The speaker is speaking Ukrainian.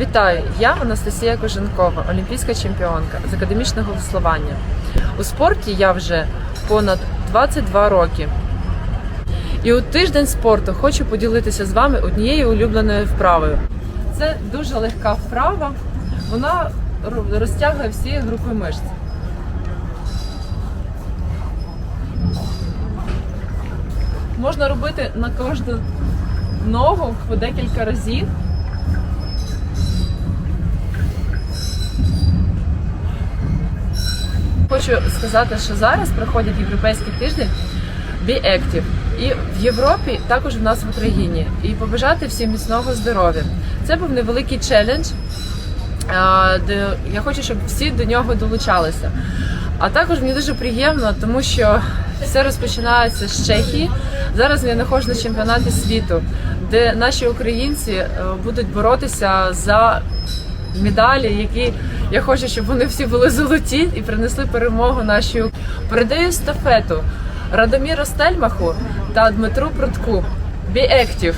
Вітаю! Я Анастасія Коженкова, олімпійська чемпіонка з академічного веслування. У спорті я вже понад 22 роки. І у тиждень спорту хочу поділитися з вами однією улюбленою вправою. Це дуже легка вправа, вона ро- розтягує всі групи мишць. Можна робити на кожну ногу по декілька разів. Хочу сказати, що зараз проходить європейський тиждень Be Active. І в Європі, також в нас в Україні. І побажати всім міцного здоров'я. Це був невеликий челендж, де я хочу, щоб всі до нього долучалися. А також мені дуже приємно, тому що все розпочинається з Чехії. Зараз я знаходжусь на чемпіонаті світу, де наші українці е, будуть боротися за медалі, які я хочу, щоб вони всі були золоті і принесли перемогу нашій. Передаю естафету Радоміру Стельмаху та Дмитру Прудку. Be active!